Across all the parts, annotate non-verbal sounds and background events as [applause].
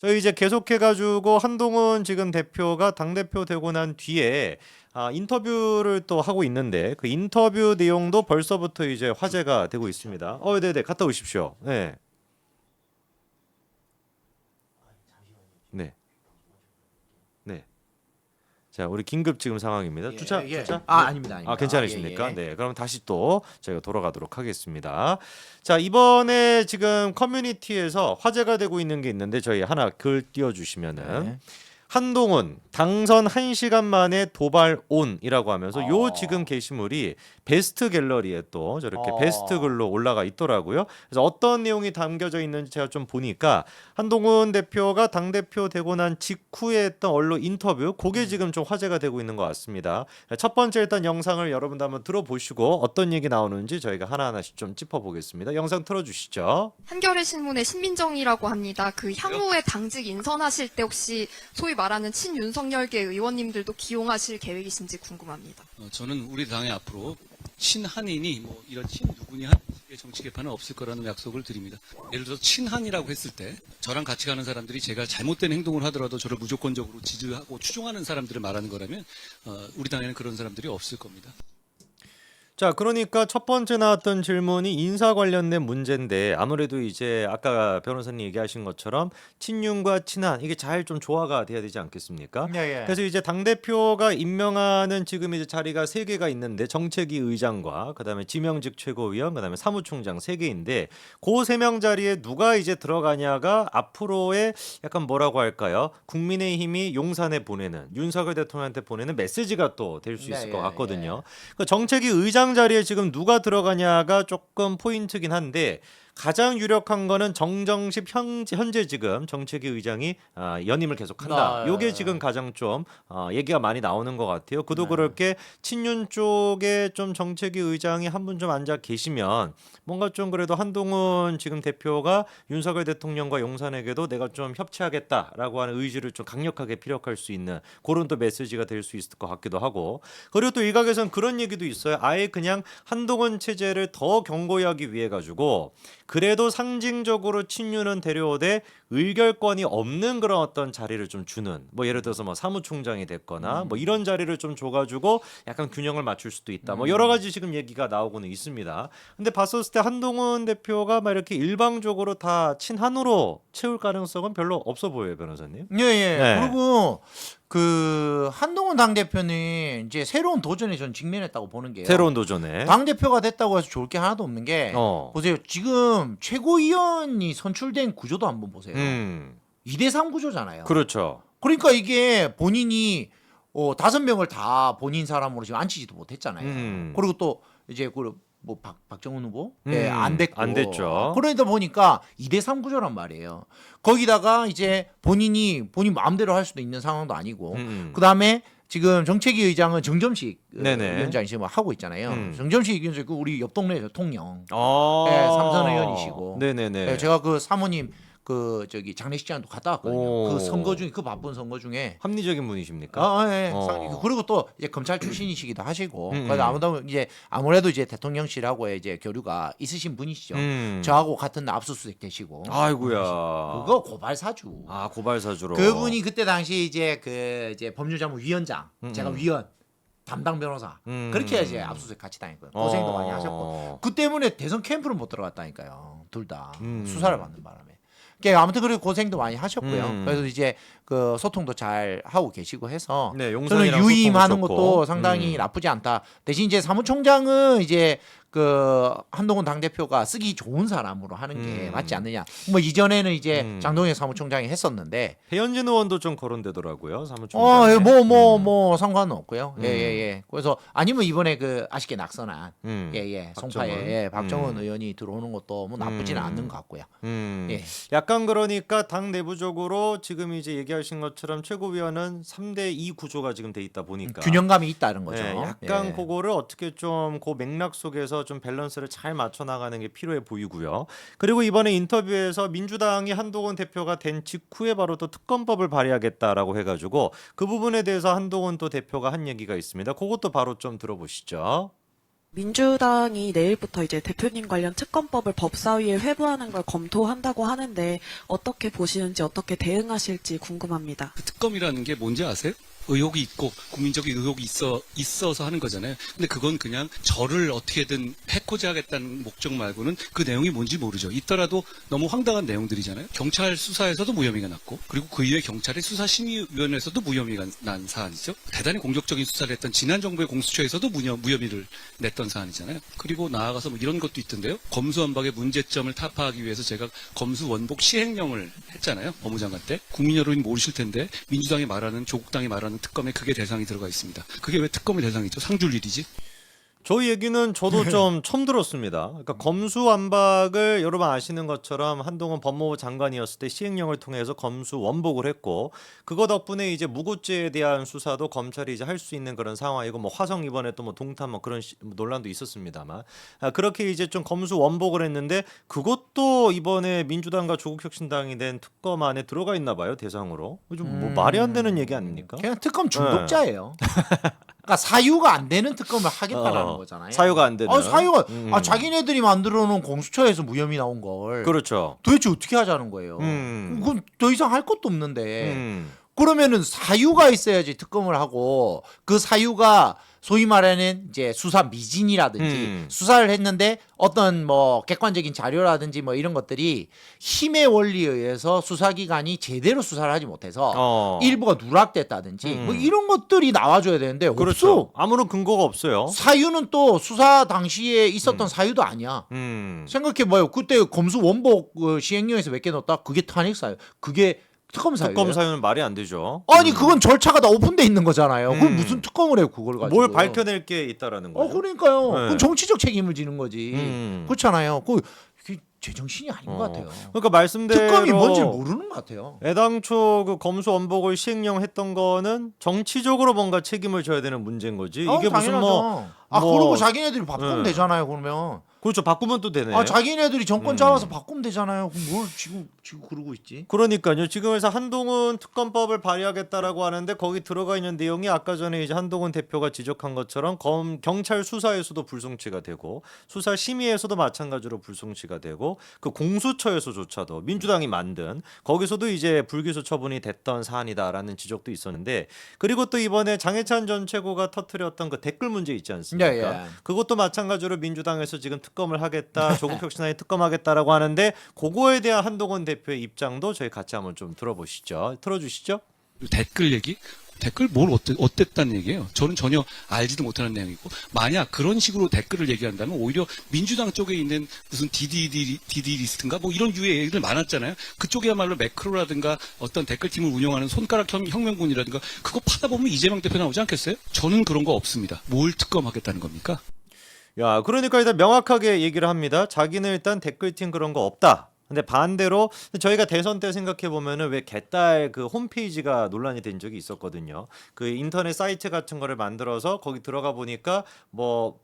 저희 이제 계속해가지고 한동훈 지금 대표가 당 대표 되고 난 뒤에 아, 인터뷰를 또 하고 있는데 그 인터뷰 내용도 벌써부터 이제 화제가 되고 있습니다. 어, 네네, 갔다 오십시오. 네. 네. 네. 자, 우리 긴급 지금 상황입니다. 주차, 예, 예. 주차. 아 네. 아닙니다, 아닙니다. 아 괜찮으십니까? 예, 예. 네, 그럼 다시 또 저희가 돌아가도록 하겠습니다. 자 이번에 지금 커뮤니티에서 화제가 되고 있는 게 있는데 저희 하나 글 띄워 주시면은 네. 한동훈 당선 1시간 만에 도발 온이라고 하면서 요 어. 지금 게시물이 베스트 갤러리에 또 저렇게 어. 베스트 글로 올라가 있더라고요. 그래서 어떤 내용이 담겨져 있는지 제가 좀 보니까 한동훈 대표가 당 대표 되고 난 직후에 했던 언론 인터뷰 그게 음. 지금 좀 화제가 되고 있는 것 같습니다. 첫 번째 일단 영상을 여러분도 한번 들어보시고 어떤 얘기 나오는지 저희가 하나하나씩 좀 짚어보겠습니다. 영상 틀어주시죠. 한겨레 신문의 신민정이라고 합니다. 그 향후에 당직 인선하실 때 혹시 소위 말하는 친윤석열계 의원님들도 기용하실 계획이신지 궁금합니다. 어, 저는 우리 당의 앞으로 친한인이 뭐 이런 친 누구니 한 정치 개판은 없을 거라는 약속을 드립니다. 예를 들어서 친한이라고 했을 때 저랑 같이 가는 사람들이 제가 잘못된 행동을 하더라도 저를 무조건적으로 지지하고 추종하는 사람들을 말하는 거라면 어, 우리 당에는 그런 사람들이 없을 겁니다. 자, 그러니까 첫 번째 나왔던 질문이 인사 관련된 문제인데 아무래도 이제 아까 변호사님 얘기하신 것처럼 친윤과 친한 이게 잘 좀 조화가 돼야 되지 않겠습니까? 예, 예. 그래서 이제 당 대표가 임명하는 지금 이제 자리가 세 개가 있는데 정책위 의장과 그다음에 지명직 최고위원 그다음에 사무총장 세 개인데 그 세 명 자리에 누가 이제 들어가냐가 앞으로의 약간 뭐라고 할까요? 국민의힘이 용산에 보내는 윤석열 대통령한테 보내는 메시지가 또 될수 네, 있을 예, 것 같거든요. 그 정책위 의장 자리에 지금 누가 들어가냐가 조금 포인트긴 한데 가장 유력한 거는 정정식 현재, 현재 지금 정책위 의장이 아, 연임을 계속한다. 아, 요게 예, 지금 가장 좀 어, 얘기가 많이 나오는 것 같아요. 그도 네. 그렇게 친윤 쪽에 좀 정책위 의장이 한 분 좀 앉아 계시면 뭔가 좀 그래도 한동훈 지금 대표가 윤석열 대통령과 용산에게도 내가 좀 협치하겠다라고 하는 의지를 좀 강력하게 피력할 수 있는 그런 또 메시지가 될 수 있을 것 같기도 하고 그리고 또 일각에서는 그런 얘기도 있어요. 아예 그냥 한동훈 체제를 더 견고히 하기 위해 가지고 그래도 상징적으로 친윤은 데려오되 의결권이 없는 그런 어떤 자리를 좀 주는 뭐 예를 들어서 뭐 사무총장이 됐거나 뭐 이런 자리를 좀 줘가지고 약간 균형을 맞출 수도 있다. 뭐 여러 가지 지금 얘기가 나오고는 있습니다. 근데 봤었을 때 한동훈 대표가 막 이렇게 일방적으로 다 친한으로 채울 가능성은 별로 없어 보여요 변호사님? 예, 예. 네. 그리고 그 한동훈 당 대표는 이제 새로운 도전에 전 직면했다고 보는 게요. 새로운 도전에 당 대표가 됐다고 해서 좋을 게 하나도 없는 게 어. 보세요. 지금 최고위원이 선출된 구조도 한번 보세요. 음 2대3 구조잖아요. 그렇죠 그러니까 이게 본인이 어, 다섯 명을 다 본인 사람으로 지금 앉히지도 못했잖아요. 음. 그리고 또 이제 그 뭐 박정훈 후보 음, 예, 안 됐고 안 됐죠. 그러다 보니까 2대3 구조란 말이에요. 거기다가 이제 본인이 본인 마음대로 할 수도 있는 상황도 아니고 음. 그다음에 지금 정책위 의장은 정점식 어, 네네. 위원장이 지금 하고 있잖아요. 음. 정점식 위원장 그 우리 옆 동네 대통령. 어. 네, 삼선 의원이시고. 네네네 네, 제가 그 사모님 그 저기 장례식장도 갔다 왔거든요. 오. 그 선거 중에 그 바쁜 선거 중에 합리적인 분이십니까? 아, 예. 어. 상- 그리고 또 이제 검찰 출신이시기도 하시고, 음, 그래서 음. 아무도 이제 아무래도 이제 대통령실하고의 이제 교류가 있으신 분이시죠. 음. 저하고 같은 날 압수수색 되시고, 아이고야. 그거 고발 사주. 아 고발 사주로. 그분이 그때 당시 이제 그 이제 법률자문 위원장, 음, 제가 음. 위원, 담당 변호사 음. 그렇게 이제 압수수색 같이 다녔고요. 고생도 어. 많이 하셨고, 그 때문에 대선 캠프를 못 들어갔다니까요. 둘 다 음. 수사를 받는 바람에. 그러니까 아무튼 그리고 고생도 많이 하셨고요. 음. 그래서 이제 그 소통도 잘 하고 계시고 해서 네, 저는 유임하는 것도. 상당히 음. 나쁘지 않다. 대신 이제 사무총장은 이제 그 한동훈 당 대표가 쓰기 좋은 사람으로 하는 게 음. 맞지 않느냐. 뭐 이전에는 이제 음. 장동혁 사무총장이 했었는데, 배현진 의원도 좀 거론되더라고요 사무총장. 어, 뭐뭐 음. 뭐 상관은 없고요. 음. 예, 예, 예. 그래서 아니면 이번에 그 아쉽게 낙선한 음. 예, 예. 박정은. 송파에 예, 박정은 음. 의원이 들어오는 것도 뭐 나쁘지는 음. 않는 것 같고요. 음. 예. 약간 그러니까 당 내부적으로 지금 이제 얘기하신 것처럼 최고위원은 3대 2 구조가 지금 돼 있다 보니까 균형감이 있다는 거죠. 예, 약간 예. 그거를 어떻게 좀 그 맥락 속에서 좀 밸런스를 잘 맞춰 나가는 게 필요해 보이고요. 그리고 이번에 인터뷰에서 민주당이 한동훈 대표가 된 직후에 바로 또 특검법을 발의하겠다라고 해가지고 그 부분에 대해서 한동훈 또 대표가 한 얘기가 있습니다. 그것도 바로 좀 들어보시죠. 민주당이 내일부터 이제 대표님 관련 특검법을 법사위에 회부하는 걸 검토한다고 하는데 어떻게 보시는지 어떻게 대응하실지 궁금합니다. 그 특검이라는 게 뭔지 아세요? 의혹이 있고 국민적인 의혹이 있어 있어서 하는 거잖아요. 근데 그건 그냥 저를 어떻게든 해코지 하겠다는 목적 말고는 그 내용이 뭔지 모르죠. 있더라도 너무 황당한 내용들이잖아요. 경찰 수사에서도 무혐의가 났고 그리고 그 이후에 경찰의 수사 심의위원회에서도 무혐의가 난 사안이죠. 대단히 공격적인 수사를 했던 지난 정부의 공수처에서도 무혐, 무혐의를 냈던 사안이잖아요. 그리고 나아가서 뭐 이런 것도 있던데요. 검수완박의 문제점을 타파하기 위해서 제가 검수원복 시행령을 했잖아요. 법무장관 때. 국민 여러분이 모르실 텐데 민주당이 말하는 조국당이 말하는 특검에 그게 대상이 들어가 있습니다. 그게 왜 특검의 대상이죠? 상줄 일이지? 저 얘기는 저도 좀 처음 들었습니다. 그러니까 검수완박을 여러분 아시는 것처럼 한동훈 법무부 장관이었을 때 시행령을 통해서 검수 원복을 했고 그거 덕분에 이제 무고죄에 대한 수사도 검찰이 이제 할 수 있는 그런 상황이고 뭐 화성 이번에 또 뭐 동탄 뭐 그런 시- 뭐 논란도 있었습니다만 아, 그렇게 이제 좀 검수 원복을 했는데 그것도 이번에 민주당과 조국혁신당이 낸 특검 안에 들어가 있나 봐요 대상으로 좀뭐 말이 안 되는 얘기 아닙니까? 그냥 특검 중독자예요. 그러니까 사유가 안 되는 특검을 하겠다라는 어, 거잖아요. 사유가 안 되는. 아, 사유가 음. 아 자기네들이 만들어 놓은 공수처에서 무혐의 나온 걸 그렇죠. 도대체 어떻게 하자는 거예요. 음. 그건 더 이상 할 것도 없는데 음. 그러면은 사유가 있어야지 특검을 하고 그 사유가 소위 말하는 이제 수사 미진이라든지 음. 수사를 했는데 어떤 뭐 객관적인 자료라든지 뭐 이런 것들이 힘의 원리에 의해서 수사기관이 제대로 수사를 하지 못해서 어. 일부가 누락됐다든지 음. 뭐 이런 것들이 나와줘야 되는데 그렇죠. 없어. 아무런 근거가 없어요. 사유는 또 수사 당시에 있었던 사유도 아니야. 음. 생각해 봐요. 그때 검수 원복 어, 시행령에서 몇 개 넣었다. 그게 탄핵 사유. 그게 특검 사유. 특검 사유는 말이 안 되죠. 아니 그건 절차가 다 오픈돼 있는 거잖아요. 음. 무슨 특검을 해요 그걸 가지고. 뭘 밝혀낼 게 있다라는 어 거죠. 그러니까요. 네. 그건 정치적 책임을 지는 거지. 음. 그렇잖아요. 그 제정신이 아닌 것 어. 같아요. 그러니까 말씀대로 특검이 뭔지 모르는 것 같아요. 애당초 그 검수 원복을 시행령 했던 거는 정치적으로 뭔가 책임을 져야 되는 문제인 거지. 아, 이게 무슨 뭐 당연하죠. 아 뭐- 그러고 자기네들이 바꾸면 네. 되잖아요. 그러면 그렇죠. 바꾸면 또 되네. 아 자기네들이 정권 음. 잡아서 바꾸면 되잖아요. 그럼 뭘 지금 지금 그러고 있지? 그러니까요. 지금 그래서 한동훈 특검법을 발의하겠다라고 하는데 거기 들어가 있는 내용이 아까 전에 이제 한동훈 대표가 지적한 것처럼 검, 경찰 수사에서도 불송치가 되고 수사 심의에서도 마찬가지로 불송치가 되고 그 공수처에서조차도 민주당이 만든 거기서도 이제 불기소 처분이 됐던 사안이다라는 지적도 있었는데 그리고 또 이번에 장해찬 전 최고가 터트렸던 그 댓글 문제 있지 않습니까? 예, 예. 그것도 마찬가지로 민주당에서 지금 특검을 하겠다, 조국 혁신안에 특검하겠다라고 하는데 그거에 대한 한동훈 대표의 입장도 저희 같이 한번 좀 들어보시죠. 틀어주시죠. 댓글 얘기? 댓글 뭘 어땠, 어땠다는 얘기예요. 저는 전혀 알지도 못하는 내용이고 만약 그런 식으로 댓글을 얘기한다면 오히려 민주당 쪽에 있는 무슨 DDD, DD 리스트인가 뭐 이런 유의 얘기들 많았잖아요. 그쪽이야말로 매크로라든가 어떤 댓글팀을 운영하는 손가락 혁- 혁명군이라든가 그거 파다 보면 이재명 대표 나오지 않겠어요? 저는 그런 거 없습니다. 뭘 특검하겠다는 겁니까? 야, 그러니까 일단 명확하게 얘기를 합니다. 자기는 일단 댓글팀 그런 거 없다. 근데 반대로 저희가 대선 때 생각해 보면은 왜 개딸 그 홈페이지가 논란이 된 적이 있었거든요. 그 인터넷 사이트 같은 거를 만들어서 거기 들어가 보니까 뭐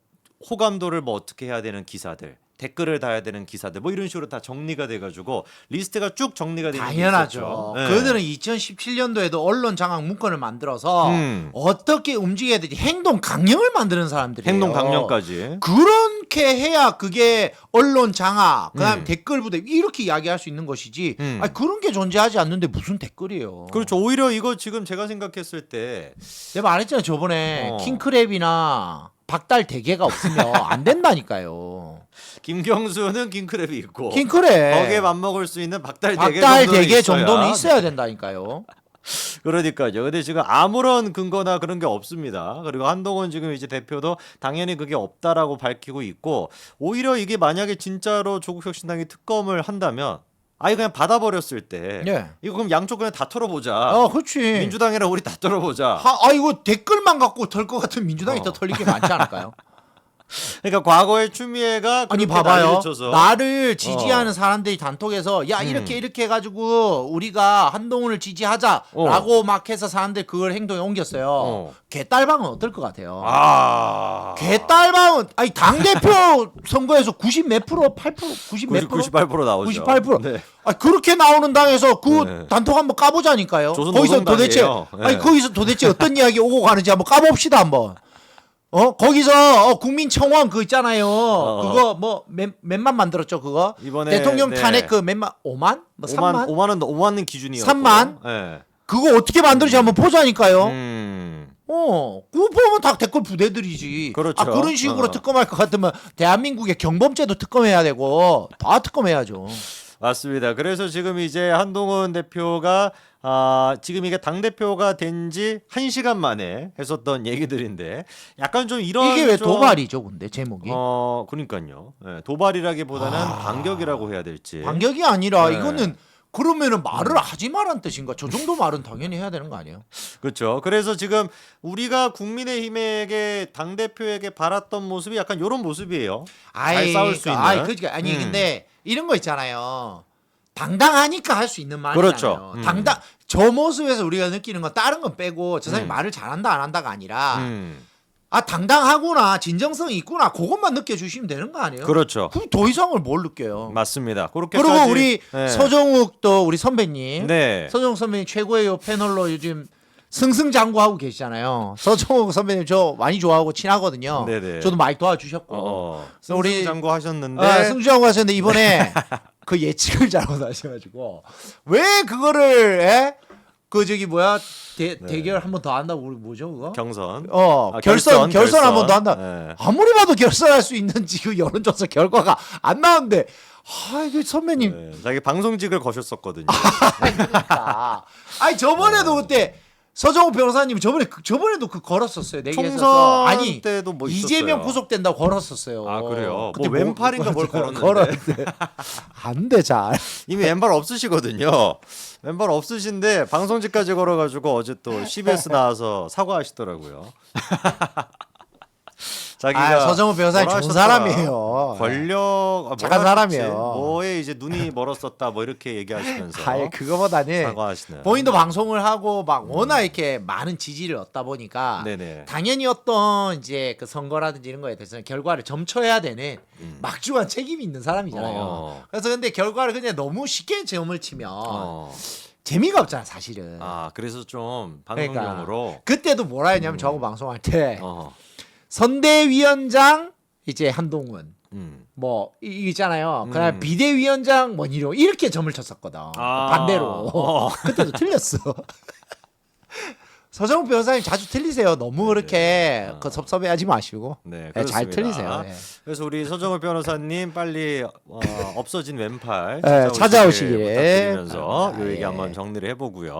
호감도를 뭐 어떻게 해야 되는 기사들, 댓글을 달아야 되는 기사들 뭐 이런 식으로 다 정리가 돼 가지고 리스트가 쭉 정리가 되는 게 당연하죠. 있었죠. 네. 그들은 2017년도에도 언론 장악 문건을 만들어서 음. 어떻게 움직여야 되지 행동 강령을 만드는 사람들이에요. 행동 강령까지. 그렇게 해야 그게 언론 장악, 그다음 음. 에 댓글 부대 이렇게 이야기할 수 있는 것이지. 음. 아니, 그런 게 존재하지 않는데 무슨 댓글이에요? 그렇죠. 오히려 이거 지금 제가 생각했을 때 내가 말했잖아 요 저번에 어. 킹크랩이나 박달 대게가 없으면 안 된다니까요. 김경수는 킹크랩이 있고 킹크랩 거기에 맞먹을 수 있는 박달 대게 박달 정도는 대게 있어야. 정도는 있어야 된다니까요. 그러니까요. 근데 지금 아무런 근거나 그런 게 없습니다. 그리고 한동훈 지금 이제 대표도 당연히 그게 없다라고 밝히고 있고 오히려 이게 만약에 진짜로 조국혁신당이 특검을 한다면 아예 그냥 받아버렸을 때 예. 이거 그럼 양쪽 그냥 다 털어보자. 어, 그렇지. 민주당이랑 우리 다 털어보자. 하, 아 이거 댓글만 갖고 털 것 같은 민주당이 어. 더 털릴 게 많지 않을까요? [laughs] 그러니까 과거에 추미애가 아니 그렇게 봐봐요. 난리를 쳐서 나를 지지하는 어. 사람들이 단톡에서 야 음. 이렇게 이렇게 해가지고 우리가 한동훈을 지지하자라고 막 해서 사람들 그걸 행동에 옮겼어요. 어. 개딸방은 어떨 것 같아요? 아 개딸방은 아니 당 대표 [laughs] 선거에서 90 몇 프로 8 프로 90 몇 90, 프로 98% 나오죠. 98%. 네. 아 그렇게 나오는 당에서 그 네. 단톡 한번 까보자니까요. 조선 거기서 도대체 노동당이에요. 네. 아니 거기서 도대체 어떤 이야기 오고 가는지 한번 까봅시다 한번. 어 거기서 어, 국민청원 그 있잖아요. 어. 그거 뭐 몇, 몇만 만들었죠 그거. 이번에 대통령 네. 탄핵 그 몇만 5만? 뭐 3만? 5만 5만은 5만은 기준이었고. 3만? 예. 그거 어떻게 만들지 한번 보자니까요. 음. 어, 그거 보면 다 댓글 부대들이지. 그렇죠. 아, 그런 식으로 어. 특검할 것 같으면 대한민국의 경범죄도 특검해야 되고 다 특검해야죠. 맞습니다. 그래서 지금 이제 한동훈 대표가 아, 지금 이게 당 대표가 된 지 한 시간 만에 했었던 얘기들인데 약간 좀 이런 이게 왜 좀- 도발이죠, 근데 제목이? 어, 그러니까요. 예, 도발이라기보다는 아. 반격이라고 해야 될지. 반격이 아니라 네. 이거는 그러면은 말을 하지 말란 뜻인가? 저 정도 말은 당연히 해야 되는 거 아니에요? 그렇죠. 그래서 지금 우리가 국민의힘에게 당 대표에게 바랐던 모습이 약간 이런 모습이에요. 잘 싸울 수 있는. 아이, 그러니까 아니 음. 근데 이런 거 있잖아요. 당당하니까 할 수 있는 말이잖아요. 그렇죠. 음. 당당 저 모습에서 우리가 느끼는 건 다른 건 빼고 저 사람이 음. 말을 잘한다 안 한다가 아니라 음. 아 당당하구나 진정성이 있구나 그것만 느껴주시면 되는 거 아니에요? 그렇죠. 그럼 더 이상을 뭘 느껴요? 맞습니다. 그렇게 그리고 우리 서정욱도 우리 선배님 네. 서정욱 선배님 최고의 요 패널로 요즘 승승장구하고 계시잖아요. 서정욱 선배님 저 많이 좋아하고 친하거든요. 네네. 저도 많이 도와주셨고. 어, 그래서 우리- 승승장구 하셨는데 아, 승주하고 하셨는데 이번에 [laughs] 그 예측을 [laughs] 잘못하셔가지고 왜 그거를 에? 그 저기 뭐야 대, 네. 대결 한 번 더 한다고 우리 뭐죠 그거? 경선. 어 아, 결선 결선, 한 번 더 한다. 네. 아무리 봐도 결선할 수 있는지 그 여론조사 결과가 안 나오는데 아 이거 선배님 네, 자기 방송직을 거셨었거든요. [laughs] 그러니까. 아니 저번에도 그때 서정우 변호사님 저번에 그- 저번에도 그 걸었었어요 내기했어서 총선 아니 때도 뭐 이재명 있었어요. 구속된다고 걸었었어요. 아, 그래요? 그때 뭐 왼팔인가 뭘 걸었는데. 걸었는데 [laughs] 안돼 잘. 이미 왼발 없으시거든요. 왼발 없으신데 방송직까지 걸어가지고 어제 또 [laughs] CBS 나와서 사과하시더라고요. 자기가 아, 서정우 변호사님 뭐라 좋은 하셨더라. 사람이에요. 권력 아, 착한 뭐라 하셨지? 사람이에요. 뭐에 이제 눈이 멀었었다 뭐 이렇게 얘기하시면서 아예 그거보다는 사과하시는. 본인도 방송을 하고 막 워낙 이렇게 많은 지지를 얻다 보니까 네네. 당연히 어떤 이제 그 선거라든지 이런 거에 대해서는 결과를 점쳐야 되는 음. 막중한 책임이 있는 사람이잖아요. 어. 그래서 근데 결과를 그냥 너무 쉽게 점을 치면 어. 재미가 없잖아 사실은. 아 그래서 좀 그러니까. 방송용으로. 그때도 뭐라 했냐면 저하고 방송할 때 어. 선대위원장 이제 한동훈 음. 뭐 이- 있잖아요. 그다음 음. 비대위원장 뭐니로 이렇게 점을 쳤었거든. 아. 반대로. 어. [laughs] 그때도 틀렸어. 서정훈 변호사님 자주 틀리세요. 너무 그렇게 아. 그 섭섭해하지 마시고 네, 네, 잘 그렇습니다. 틀리세요. 네. 그래서 우리 서정호 변호사님 빨리 어, 없어진 왼팔 네, 찾아오시길 찾아오시길. 부탁드리면서 아, 이 얘기 예. 한번 정리를 해보고요.